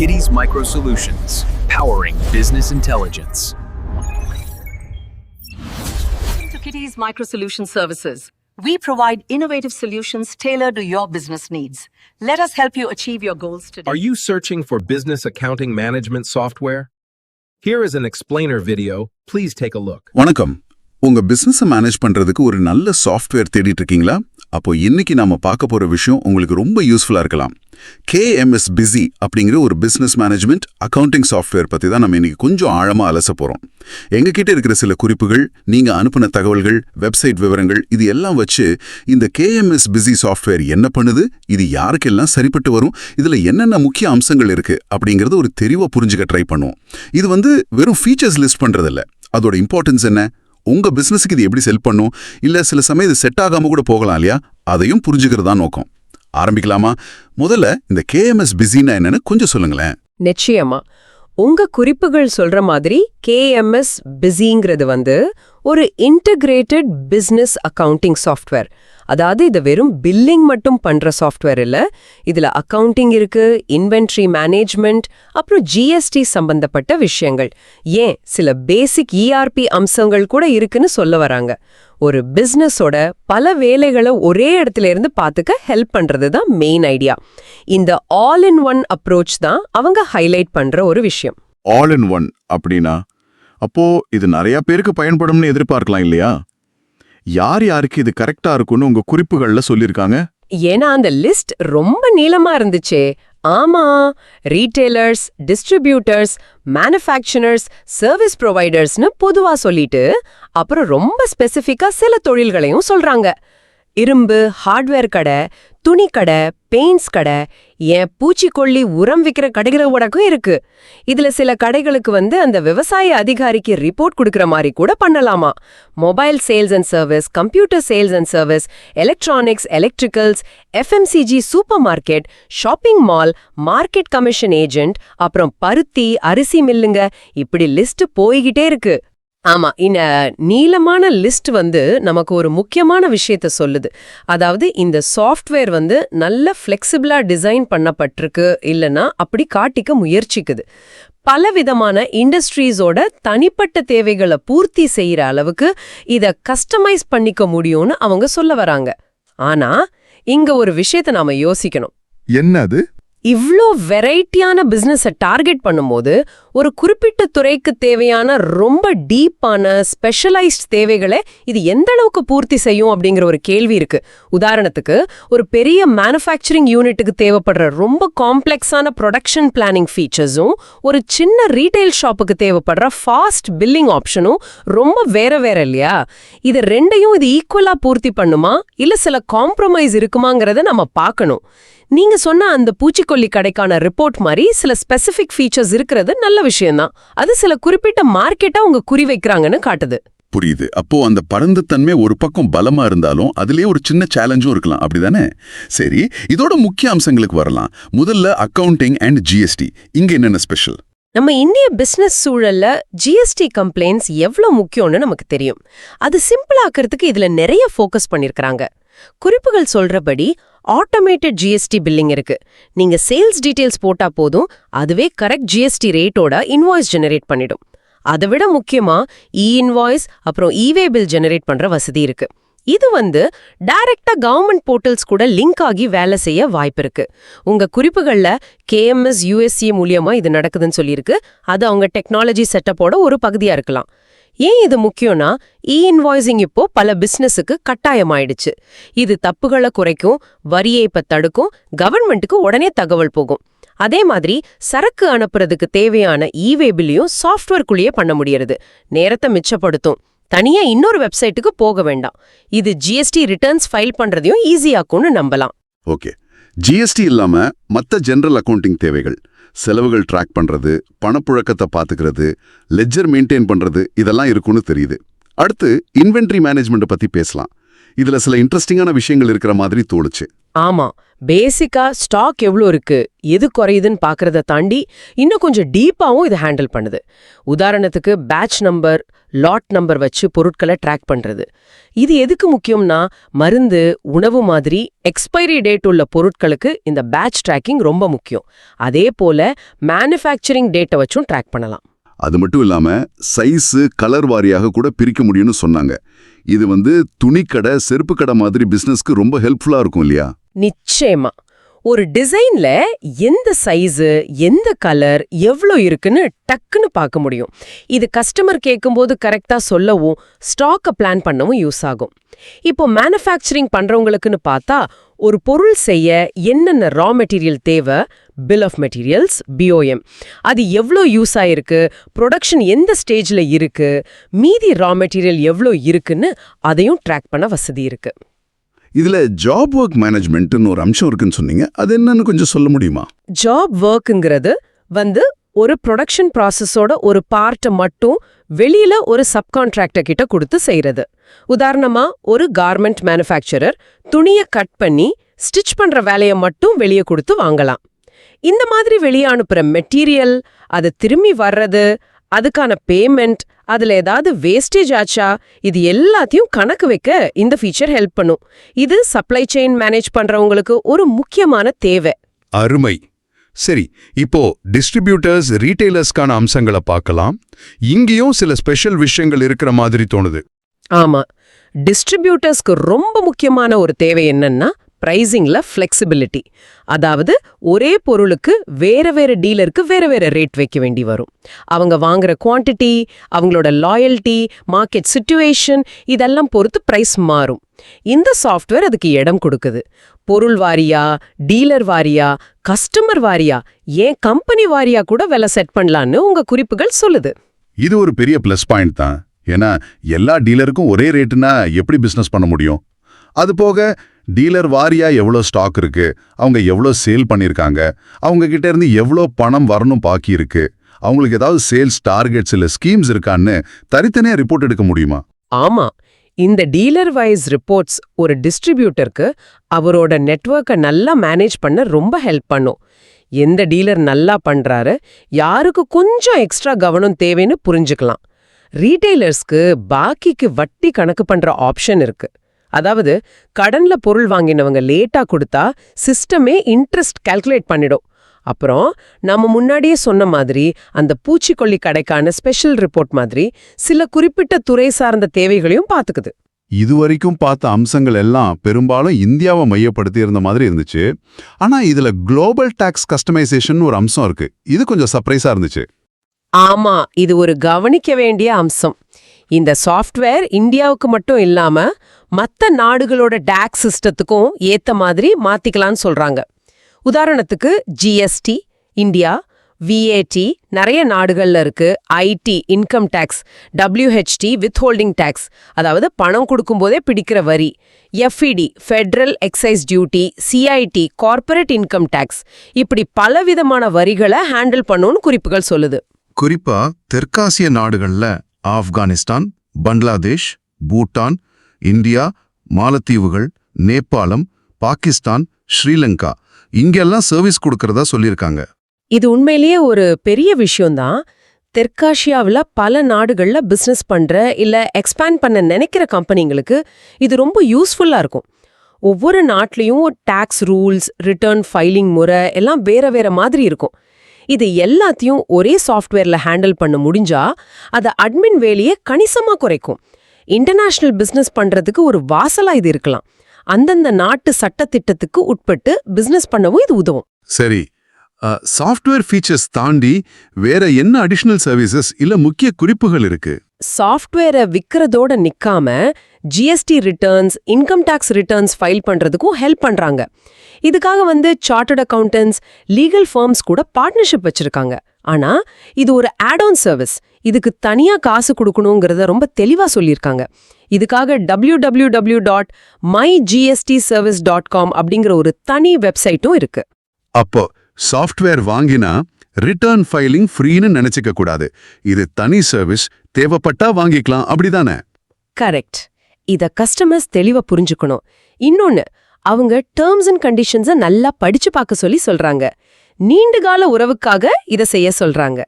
Kitty's Micro Solutions, powering business intelligence. to Kitty's Micro Solution Services. We provide innovative solutions tailored to your business needs. Let us help you achieve your goals today. Are you searching for business accounting management software? Here is an explainer video. Please take a look. வணக்கம் உங்க பிசினஸ manage பண்றதுக்கு ஒரு நல்ல software தேடிட்டு இருக்கீங்களா அப்போ இன்னைக்கு நாம பார்க்க போற விஷயம் உங்களுக்கு ரொம்ப யூஸ்ஃபுல்லா இருக்கலாம். கேஎம்எஸ் பிஸி அப்படிங்கிற ஒரு பிசினஸ் மேனேஜ்மெண்ட் அக்கவுண்டிங் சாஃப்ட்வேர் பத்தி தான் நம்ம இன்னைக்கு கொஞ்சம் ஆழமா அலச போறோம். எங்ககிட்ட இருக்கிற சில குறிப்புகள் நீங்க அனுப்பின தகவல்கள் வெப்சைட் விவரங்கள் இது எல்லாம் வச்சு இந்த கேஎம்எஸ் பிஸி சாஃப்ட்வேர் என்ன பண்ணுது இது யாருக்கெல்லாம் சரிப்பட்டு வரும் இதுல என்னென்ன முக்கிய அம்சங்கள் இருக்கு அப்படிங்கறத ஒரு தெளிவா புரிஞ்சுக்க ட்ரை பண்ணுவோம். இது வந்து வெறும் ஃபீச்சர்ஸ் லிஸ்ட் பண்றதில்ல. அதோட இம்பார்ட்டன்ஸ் என்ன உங்க பிஸ்னஸுக்கு இது எப்படி செல் பண்ணும்? இல்ல சில சமயம் இது செட் ஆகாம கூட போகலாம் இல்லையா? அதையும் புரிஞ்சுக்கிறதா நோக்கம். ஆரம்பிக்கலாமா? முதல்ல இந்த கேஎம்எஸ் பிஸினா என்னன்னு கொஞ்சம் சொல்லுங்களேன். நிச்சயமா. உங்க குறிப்புகள் சொல்ற மாதிரி கேஎம்எஸ் பிஸிங்கிறது வந்து ஒரு இன்டகிரேட்டட் பிசினஸ் அக்கவுண்டிங் சாஃப்ட்வேர் அதாவது இது வெறும் பில்லிங் மட்டும் பண்ற சாஃப்ட்வேர் இல்ல. இதுல அக்கவுண்டிங் இருக்கு இன்வென்ட்ரி மேனேஜ்மெண்ட் அப்புறம் ஜிஎஸ்டி சம்பந்தப்பட்ட விஷயங்கள். ஏன்? சில பேசிக் இஆர்பி அம்சங்கள் கூட இருக்குன்னு சொல்ல வராங்க. ஒரு பிசினஸோட பல வேலைகளை ஒரே இடத்துல இருந்து பார்த்துக்க ஹெல்ப் பண்றது தான் மெயின் ஐடியா இந்த ஆல் இன் ஒன் அப்ரோச் தான் அவங்க ஹைலைட் பண்ற ஒரு விஷயம். ஆல் இன் ஒன் அப்படின்னா அப்போ இது நிறைய பேருக்கு பயன்படும்னு எதிர்பார்க்கலாம் இல்லையா? யார் யாருக்கு இது கரெக்டா இருக்கும்னு உங்க குறிப்புகள்ல சொல்லிருக்காங்க ஏன்னா அந்த லிஸ்ட் ரொம்ப நீளமா இருந்துச்சே. ஆமா ரீட்டைலர்ஸ் டிஸ்ட்ரிபியூட்டர்ஸ் மேனுஃபேக்சரர்ஸ் சர்வீஸ் ப்ரொவைடர்ஸ்னு பொதுவா சொல்லிட்டு அப்புறம் ரொம்ப ஸ்பெசிஃபிக்கா சில தொழில்களையும் சொல்றாங்க. இரும்பு ஹார்ட்வேர் கடை துணி கடை பெயிண்ட்ஸ் கடை ஏன் பூச்சிக்கொல்லி உரம் விற்கிற கடைகளோடக்கும் இருக்கு. இதுல சில கடைகளுக்கு வந்து அந்த விவசாய அதிகாரிக்கு ரிப்போர்ட் கொடுக்கற மாதிரி கூட பண்ணலாமா? Mobile sales and service computer sales and service electronics electricals FMCG supermarket shopping mall market commission agent அப்புறம் பருத்தி அரிசி மில்லுங்க இப்படி லிஸ்ட் போய்கிட்டே இருக்கு. ஆமா இந்த நீளமான லிஸ்ட் வந்து நமக்கு ஒரு முக்கியமான விஷயத்த சொல்லுது. அதாவது இந்த சாஃப்ட்வேர் வந்து நல்ல ஃப்ளெக்சிபிளா டிசைன் பண்ணப்பட்டிருக்கு இல்லைன்னா அப்படி காட்டிக்க முயற்சிக்குது. பலவிதமான இண்டஸ்ட்ரீஸோட தனிப்பட்ட தேவைகளை பூர்த்தி செய்யற அளவுக்கு இத கஸ்டமைஸ் பண்ணிக்க முடியும்னு அவங்க சொல்ல வராங்க. ஆனா இங்க ஒரு விஷயத்த நாம யோசிக்கணும். என்னது? இவ்ளோ வெரைட்டியான பிஸ்னஸை டார்கெட் பண்ணும்போது ஒரு குறிப்பிட்ட துறைக்கு தேவையான ரொம்ப டீப்பான ஸ்பெஷலைஸ்ட் தேவைகளை இது எந்த அளவுக்கு பூர்த்தி செய்யும் அப்படிங்கிற ஒரு கேள்வி இருக்கு. உதாரணத்துக்கு ஒரு பெரிய மேனுஃபேக்சரிங் யூனிட்டுக்கு தேவைப்படுற ரொம்ப காம்ப்ளெக்ஸான ப்ரொடக்ஷன் பிளானிங் ஃபீச்சர்ஸும் ஒரு சின்ன ரீட்டைல் ஷாப்புக்கு தேவைப்படுற ஃபாஸ்ட் பில்லிங் ஆப்ஷனும் ரொம்ப வேற வேற இல்லையா? இது ரெண்டையும் இது ஈக்குவலா பூர்த்தி பண்ணுமா? இல்ல சில காம்ப்ரமைஸ் இருக்குமாங்கிறத நம்ம பார்க்கணும். நீங்க சொன்ன அந்த பூச்சிக்கொல்லி கடைக்கான ரிப்போர்ட் மாதிரி சில ஸ்பெசிபிக் ஃபீச்சர்ஸ் இருக்கிறது நல்ல விஷயம்தான். அது சில குறிப்பிட்ட மார்க்கெட்டா உங்க குறி வைக்கிறாங்கன்னு காட்டுது. புரியுது. அப்போ அந்த பரந்த தன்மை ஒரு பக்கம் பலமா இருந்தாலும் அதுலயே ஒரு சின்ன சேலஞ்சும் இருக்கலாம். அப்படிதானே? சரி இதோட முக்கிய அம்சங்களுக்கு வரலாம். முதல்ல அக்கவுண்டிங் அண்ட் ஜிஎஸ்டி இங்க என்னென்ன ஸ்பெஷல் நம்ம இந்திய பிசினஸ் சூழல்ல ஜிஎஸ்டி கம்ப்ளைண்ட்ஸ் எவ்வளவு முக்கியம்னு நமக்கு தெரியும். அது சிம்பிளாக்கிறதுக்கு இதுல நிறைய ஃபோக்கஸ் பண்ணிருக்காங்க குறிப்புகள் சொல்றபடி ஆட்டோமேட்டட் ஜிஎஸ்டி பில்லிங் இருக்கு. நீங்க சேல்ஸ் டீடைல்ஸ் போட்டா போதும் அதுவே கரெக்ட் ஜிஎஸ்டி ரேட்டோட இன்வாய்ஸ் ஜெனரேட் பண்ணிடும். அதை விட முக்கியமா இ இன்வாய்ஸ் அப்புறம் இவே பில் ஜெனரேட் பண்ற வசதி இருக்கு. இது வந்து டைரக்டா கவர்மெண்ட் போர்ட்டல்ஸ் கூட லிங்க் ஆகி வேலை செய்ய வாய்ப்பு இருக்கு. உங்க குறிப்புகள்ல கேஎம்எஸ் யூஎஸ்சி மூலியமா இது நடக்குதுன்னு சொல்லியிருக்கு. அது அவங்க டெக்னாலஜி செட்டப்போட ஒரு பகுதியா இருக்கலாம். ஏன் இது முக்கியம்னா இ இன்வாய்சிங் இப்போ பல பிசினஸுக்கு கட்டாயமாயிடுச்சு. இது தப்புகளை குறைக்கும் வரி இப்ப தடுக்கும் கவர்மெண்ட்டுக்கு உடனே தகவல் போகும். அதே மாதிரி சரக்கு அனுப்புறதுக்கு தேவையான இவே பில்லையும் சாஃப்ட்வேர்க்குள்ளேயே பண்ண முடியறது. நேரத்தை மிச்சப்படுத்தும். தனியா இன்னொரு வெப்சைட்டுக்கு போக வேண்டாம். இது ஜிஎஸ்டி ரிட்டர்ன்ஸ் ஃபைல் பண்றதையும் ஈஸியாக்கும்னு நம்பலாம். ஓகே. ஜிஎஸ்டி இல்லாம மத்த ஜெனரல் அக்கவுண்டிங் தேவைகள் செலவுகள் ட்ராக் பண்றது பணப்புழக்கத்தை பாத்துக்கிறது லெஜர் மெயின்டைன் பண்றது இதெல்லாம் இருக்கும்னு தெரியுது. அடுத்து இன்வென்ட்ரி மேனேஜ்மெண்ட்டை பத்தி பேசலாம். இதுல சில இன்ட்ரெஸ்டிங்கான விஷயங்கள் இருக்கிற மாதிரி தோணுச்சு. ஆமா. பேசிக்கா ஸ்டாக் எவ்வளோ இருக்கு? எது குறையுதுன்னு பார்க்கறத தாண்டி இன்னும் கொஞ்சம் டீப்பாவும் இதை ஹேண்டில் பண்ணுது. உதாரணத்துக்கு பேட்ச் நம்பர் லாட் நம்பர் வச்சு பொருட்களை ட்ராக் பண்றது. இது எதுக்கு முக்கியம்னா மருந்து உணவு மாதிரி எக்ஸ்பைரி டேட் உள்ள பொருட்களுக்கு இந்த பேட்ச் ட்ராக்கிங் ரொம்ப முக்கியம். அதே போல மேனுஃபேக்சரிங் டேட்டை வச்சும் ட்ராக் பண்ணலாம். அது மட்டும் இல்லாம சைஸு கலர் வாரியாக கூட பிரிக்க முடியும்னு சொன்னாங்க. இது வந்து துணிக்கடை செருப்பு கடை மாதிரி பிஸ்னஸ்க்கு ரொம்ப ஹெல்ப்ஃபுல்லா இருக்கும் இல்லையா? நிச்சயமா. ஒரு டிசைன்ல எந்த சைஸு எந்த கலர் எவ்வளோ இருக்குன்னு டக்குன்னு பார்க்க முடியும். இது கஸ்டமர் கேட்கும்போது கரெக்டா சொல்லவும் ஸ்டாக்கை பிளான் பண்ணவும் யூஸ் ஆகும். இப்போ மேனுஃபேக்சரிங் பண்றவங்களுக்குன்னு பார்த்தா ஒரு பொருள் செய்ய என்னென்ன ரா மெட்டீரியல் தேவை? பில் ஆஃப் மெட்டீரியல்ஸ் பிஓஎம் அது எவ்வளோ யூஸ் ஆயிருக்கு? ப்ரொடக்ஷன் எந்த ஸ்டேஜ்ல இருக்கு? மீதி ரா மெட்டீரியல் எவ்வளோ இருக்குன்னு அதையும் ட்ராக் பண்ண வசதி இருக்கு. இதுல ஜாப் ஒர்க் மேனேஜ்மெண்ட்னு ஒரு அம்சம் இருக்குன்னு சொன்னீங்க. அது என்னன்னு கொஞ்சம் சொல்ல முடியுமா? ஜாப் ஒர்க்குங்கிறது வந்து ஒரு ப்ரொடக்ஷன் ப்ராசஸோட ஒரு பார்ட்டை மட்டும் வெளியில ஒரு சப்கான்ட்ராக்டர் கிட்ட கொடுத்து செய்யறது உதாரணமா ஒரு கார்மெண்ட் மேனுஃபேக்சரர் துணியை கட் பண்ணி ஸ்டிச் பண்ற வேலையை மட்டும் வெளியே கொடுத்து வாங்கலாம். இந்த மாதிரி வெளியே அனுப்புற மெட்டீரியல் அது திரும்பி வர்றது அதுக்கான பேமெண்ட் அதுல ஏதாவது வேஸ்டேஜ் ஆச்சா இது எல்லாத்தையும் கணக்கு வைக்க இந்த ஃபீச்சர் ஹெல்ப் பண்ணும். இது சப்ளை செயின் மேனேஜ் பண்றவங்களுக்கு ஒரு முக்கியமான தேவை. அருமை. சரி இப்போ டிஸ்ட்ரிபியூட்டர்ஸ் ரீட்டைலர்ஸ்க்கான அம்சங்களை பார்க்கலாம். இங்கேயும் சில ஸ்பெஷல் விஷயங்கள் இருக்கிற மாதிரி தோணுது. ஆமா. டிஸ்ட்ரிபியூட்டர்ஸ்க்கு ரொம்ப முக்கியமான ஒரு தேவை என்னன்னா பிரைசிங்ல ஃப்ளெக்சிபிலிட்டி அதாவது ஒரே பொருளுக்கு வேற வேற டீலருக்கு வேற வேற ரேட் வைக்க வேண்டி வரும். அவங்க வாங்குற குவான்டிட்டி அவங்களோட லாயல்ட்டி மார்க்கெட் சுச்சுவேஷன் இதெல்லாம் பொறுத்து பிரைஸ் மாறும். இந்த சாஃப்ட்வேர் அதுக்கு இடம் கொடுக்குது. பொருள் வாரியா டீலர் வாரியா கஸ்டமர் வாரியா ஏன் கம்பெனி வாரியா கூட விலை செட் பண்ணலான்னு உங்க குறிப்புகள் சொல்லுது. இது ஒரு பெரிய ப்ளஸ் பாயிண்ட் தான். ஏன்னா எல்லா டீலருக்கும் ஒரே ரேட்டுனா எப்படி பிசினஸ் பண்ண முடியும்? அது போக டீலர் வாரியா எவ்வளோ ஸ்டாக் இருக்கு அவங்க எவ்வளோ சேல் பண்ணியிருக்காங்க அவங்க கிட்ட இருந்து எவ்வளோ பணம் வரணும் பாக்கி இருக்கு அவங்களுக்கு ஏதாவது சேல்ஸ் டார்கெட்ஸ் இல்ல ஸ்கீம்ஸ் இருக்கான்னு தனித்தனியா ரிப்போர்ட் எடுக்க முடியுமா? ஆமா. இந்த டீலர் வைஸ் ரிப்போர்ட்ஸ் ஒரு டிஸ்ட்ரிபியூட்டருக்கு அவரோட நெட்ஒர்க்கை நல்லா மேனேஜ் பண்ண ரொம்ப ஹெல்ப் பண்ணும். எந்த டீலர் நல்லா பண்றாரு யாருக்கு கொஞ்சம் எக்ஸ்ட்ரா கவனம் தேவைன்னு புரிஞ்சுக்கலாம். ரீட்டைலர்ஸ்க்கு பாக்கிக்கு வட்டி கணக்கு பண்ற ஆப்ஷன் இருக்கு. அதாவது கடன்ல பொருள் வாங்கினவங்க லேட்டா கொடுத்தா சிஸ்டமே இன்ட்ரெஸ்ட் கால்குலேட் பண்ணிடும். அப்புறம் நம்ம முன்னாடியே சொன்ன மாதிரி அந்த பூச்சிக்கொல்லி கடைக்கான ஸ்பெஷல் ரிப்போர்ட் மாதிரி சில குறிப்பிட்ட துறை சார்ந்த தேவைகளையும் பார்த்துக்குது. இதுவரைக்கும் பார்த்த அம்சங்கள் எல்லாம் பெரும்பாலும் இந்தியாவை மையப்படுத்தி இருந்த மாதிரி இருந்துச்சு. ஆனா இதுல குளோபல் டாக்ஸ் கஸ்டமைசேஷன் ஒரு அம்சம் இருக்கு. இது கொஞ்சம் சர்ப்ரைஸா இருந்துச்சு. ஆமா இது ஒரு கவனிக்க வேண்டிய அம்சம். இந்த சாஃப்ட்வேர் இந்தியாவுக்கு மட்டும் இல்லாம மத்த நாடுகளோட டாக்ஸ் சிஸ்டத்துக்கும் ஏத்த மாதிரி மாத்திக்கலாம்னு சொல்றாங்க. உதாரணத்துக்கு ஜிஎஸ்டி இந்தியா விஏடி நிறைய நாடுகள்ல இருக்கு. IT income tax WHT withholding tax அதாவது பணம் கொடுக்கும்போதே பிடிக்கிற வரி. FED federal excise duty CIT corporate income tax இப்படி பலவிதமான வரிகளை ஹேண்டில் பண்ணுன்னு குறிப்புகள் சொல்லுது. குறிப்பா தெற்காசிய நாடுகள்ல ஆப்கானிஸ்தான் பங்களாதேஷ் பூட்டான் இந்தியா மாலத்தீவுகள் நேபாளம் பாகிஸ்தான் ஸ்ரீலங்கா. இங்கெல்லாம் சர்வீஸ் கொடுக்கறதா சொல்லியிருக்காங்க. இது உண்மையிலேயே ஒரு பெரிய விஷயம்தான். தெற்காசியாவில் பல நாடுகள்ல பிசினஸ் பண்ற இல்ல எக்ஸ்பேண்ட் பண்ண நினைக்கிற கம்பெனிங்களுக்கு இது ரொம்ப யூஸ்ஃபுல்லா இருக்கும். ஒவ்வொரு நாட்டிலையும் டேக்ஸ் ரூல்ஸ் ரிட்டர்ன் ஃபைலிங் முறை எல்லாம் வேற வேற மாதிரி இருக்கும். இது எல்லாத்தையும் ஒரே சாஃப்ட்வேர்ல ஹேண்டில் பண்ண முடிஞ்சா அதை அட்மின் வேலையை கணிசமா குறைக்கும். இன்டர்நேஷனல் பிஸ்னஸ் பண்றதுக்கு ஒரு வாசலா இது இருக்கலாம். அந்தந்த நாட்டு சட்டத்திட்டத்துக்கு உட்பட்டு பிசினஸ் பண்ணவும் இது உதவும். சரி. சாஃப்ட்வேர் ஃபீச்சர்ஸ் தாண்டி வேற என்ன அடிஷனல் சர்வீசஸ் இல்ல முக்கிய குறிப்புகள் இருக்கு? சாஃப்ட்வேரை விக்கிறதோட நிக்காம GST returns income tax returns file பண்றதுக்கும் ஹெல்ப் பண்றாங்க. இதுக்காக வந்து சார்ட்டர்ட் அக்கவுண்டன்ஸ் லீகல் ஃபார்ம்ஸ் கூட பார்ட்னர்ஷிப் வச்சிருக்காங்க. ஆனா இது ஒரு ஆட் ஆன் சர்வீஸ் இதுக்கு தனியா காசு கொடுக்கணுங்கிறத ரொம்ப தெளிவா சொல்லியிருக்காங்க. இதுக்காக W W W dot my GST service dot com அப்படிங்கிற ஒரு தனி வெப்சைட்டும் இருக்கு. அப்போ சாஃப்ட்வேர் வாங்கினா ரிட்டர்ன் ஃபைலிங் ஃப்ரீன்னு நினைச்சுக்க கூடாது. இது தனி சர்வீஸ் தேவைப்பட்டா வாங்கிக்கலாம். அப்படிதானே? கரெக்ட் இத கஸ்டமர்ஸ் தெளிவா புரிஞ்சுக்கணும். இன்னொன்னு அவங்க டேர்ம்ஸ் அண்ட் கண்டிஷன்ஸை நல்லா படிச்சு பார்க்க சொல்லி சொல்றாங்க. நீண்டகால உறவுக்காக இத செய்ய சொல்றாங்க.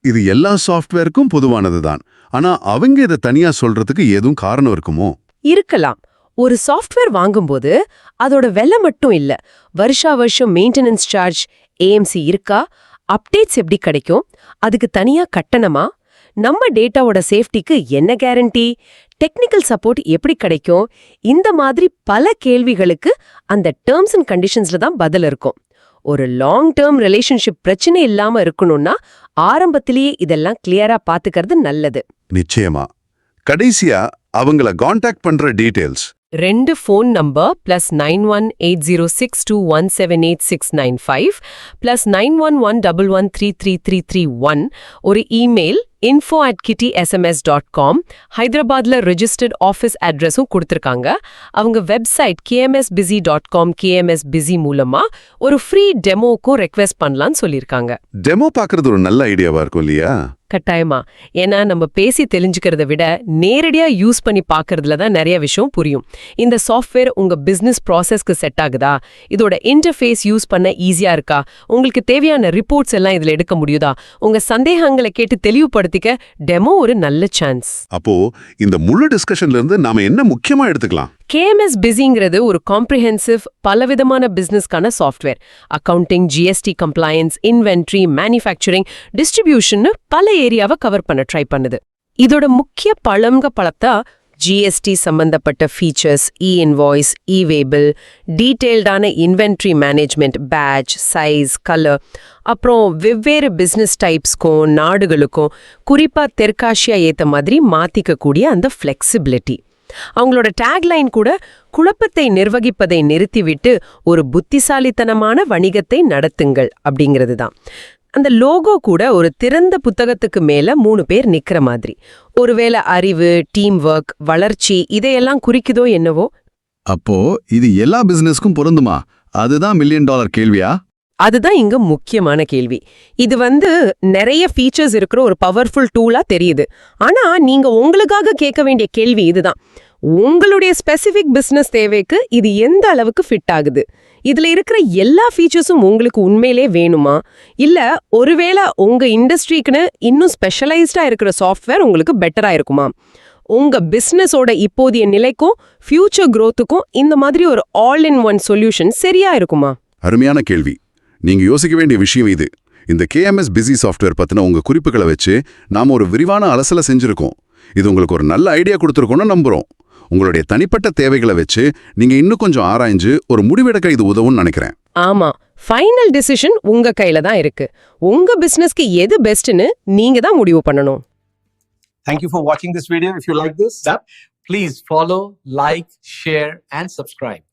இது எல்லா சாஃப்ட்வேருக்கும் பொதுவானதுதான். ஆனா அவங்க இதை தனியா சொல்றதுக்கு ஏதும் காரணம் இருக்குமோ? இருக்கலாம். ஒரு சாஃப்ட்வேர் வாங்கும்போது அதோட விலை மட்டும் இல்ல. வருஷா வருஷம் மெயின்டெனன்ஸ் சார்ஜ் ஏஎம்சி இருக்கா? அப்டேட்ஸ் எப்படி கிடைக்கும்? அதுக்கு தனியா கட்டணமா? நம்ம டேட்டாவோட சேஃப்டிக்கு என்ன கேரண்டி டெக்னிக்கல் சப்போர்ட் எப்படி கிடைக்கும்? இந்த மாதிரி பல கேள்விகளுக்கு அந்த டேர்ம்ஸ் அண்ட் கண்டிஷன்ஸ்ல தான் பதில் இருக்கும். ஒரு லாங் டேர்ம் ரிலேஷன்ஷிப் பிரச்சனை இல்லாம இருக்கணும்னா ஆரம்பத்திலேயே இதெல்லாம் கிளியரா பாத்துக்கிறது நல்லது. நிச்சயமா. கடைசியா அவங்கள காண்டாக்ட் பண்ற டீடைல்ஸ் ரெண்டு phone number plus nine one eight zero six two one seven eight six nine five plus nine one one double one three three three three one ஒரு email info at kitty SMS dot com ஹைதராபாத்ல registered office அட்ரஸும் கொடுத்துருக்காங்க. அவங்க website KMS biz dot com KMS biz மூலமா ஒரு free டெமோக்கும் request பண்ணலாம்னு சொல்லியிருக்காங்க. Demo பார்க்கறது ஒரு நல்ல ஐடியாவா இருக்கும் இல்லையா? கட்டாயமா. ஏன்னா நம்ம பேசி தெரிஞ்சுக்கிறத விட நேரடியா யூஸ் பண்ணி பார்க்கறதுல தான் நிறைய விஷயம் புரியும். இந்த சாஃப்ட்வேர் உங்க பிசினஸ் ப்ராசஸ்க்கு செட் ஆகுதா? இதோட இன்டர்ஃபேஸ் யூஸ் பண்ண ஈஸியா இருக்கா? உங்களுக்கு தேவையான ரிப்போர்ட்ஸ் எல்லாம் இதுல எடுக்க முடியுதா? உங்க சந்தேகங்களை கேட்டு தெளிவுபடுத்திக்க டெமோ ஒரு நல்ல சான்ஸ் அப்போ இந்த முழு டிஸ்கஷன்ல இருந்து நாம என்ன முக்கியமா எடுத்துக்கலாம்? கேஎம்எஸ் பிஸிங்கிறது ஒரு காம்ப்ரிஹென்சிவ் பலவிதமான பிசினஸ்க்கான software accounting GST compliance inventory manufacturing distribution பல ஏரியாவை கவர் பண்ண ட்ரை பண்ணுது. இதோட முக்கிய பழங்க பழத்தா ஜிஎஸ்டி சம்பந்தப்பட்ட features E invoice E waybill டீட்டெயில்டான inventory management batch size colour அப்புறம் வெவ்வேறு பிஸ்னஸ் டைப்ஸ்க்கும் நாடுகளுக்கும் குறிப்பாக தெற்காசியா ஏற்ற மாதிரி மாற்றிக்கக்கூடிய அந்த ஃப்ளெக்சிபிலிட்டி அவங்களோட டேக்லைன் கூட குழப்பத்தை நிர்வகிப்பதை நிறுத்திவிட்டு ஒரு புத்திசாலித்தனமான வணிகத்தை நடத்துங்கள் அப்படிங்கிறது தான். அந்த லோகோ கூட ஒரு திறந்த புத்தகத்துக்கு மேல மூணு பேர் நிக்கிற மாதிரி. ஒருவேளை அறிவு டீம் ஒர்க் வளர்ச்சி இதையெல்லாம் குறிக்குதோ என்னவோ? அப்போ இது எல்லா பிசினஸ்க்கும் பொருந்துமா? அதுதான் மில்லியன் டாலர் கேள்வியா? அதுதான் இங்க முக்கியமான கேள்வி. இது வந்து நிறைய ஃபீச்சர்ஸ் இருக்கிற ஒரு பவர்ஃபுல் டூலா தெரியுது. ஆனா நீங்க உங்களுக்காக கேட்க வேண்டிய கேள்வி இதுதான். உங்களுடைய ஸ்பெசிபிக் பிசினஸ் தேவைக்கு இது எந்த அளவுக்கு ஃபிட் ஆகுது? இதுல இருக்கிற எல்லா ஃபீச்சர்ஸும் உங்களுக்கு உண்மையிலே வேணுமா? இல்ல ஒருவேளை உங்க இண்டஸ்ட்ரிக்குன்னு இன்னும் ஸ்பெஷலைஸ்டா இருக்கிற சாஃப்ட்வேர் உங்களுக்கு பெட்டரா இருக்குமா? உங்க பிசினஸோட இப்போதைய நிலைக்கும் ஃபியூச்சர் க்ரோத்துக்கும் இந்த மாதிரி ஒரு ஆல் இன் ஒன் சொல்யூஷன் சரியா இருக்குமா? அருமையான கேள்வி. நீங்க யோசிக்க வேண்டிய விஷயம் இது. இந்த கேஎம்எஸ் பிஸி சாஃப்ட்வேர் பத்தின உங்க குறிப்புகளை வச்சு நாம ஒரு விரிவான அலசலை செஞ்சிருக்கோம். இது உங்களுக்கு ஒரு நல்ல ஐடியா கொடுத்துருக்கோம்னு நம்புறோம். உங்களுடைய தனிப்பட்ட தேவைகளை வச்சு நீங்க இன்னும் கொஞ்சம் ஆராய்ஞ்சு ஒரு முடிவெடுக்க இது உதவும்னு நினைக்கிறேன். ஆமா. ஃபைனல் டிசிஷன் உங்க கையில தான் இருக்கு. உங்க பிசினஸ்க்கு எது பெஸ்ட்னு நீங்க தான் முடிவு பண்ணணும். Thank you for watching this video. If you like this, please follow, like, share, and subscribe.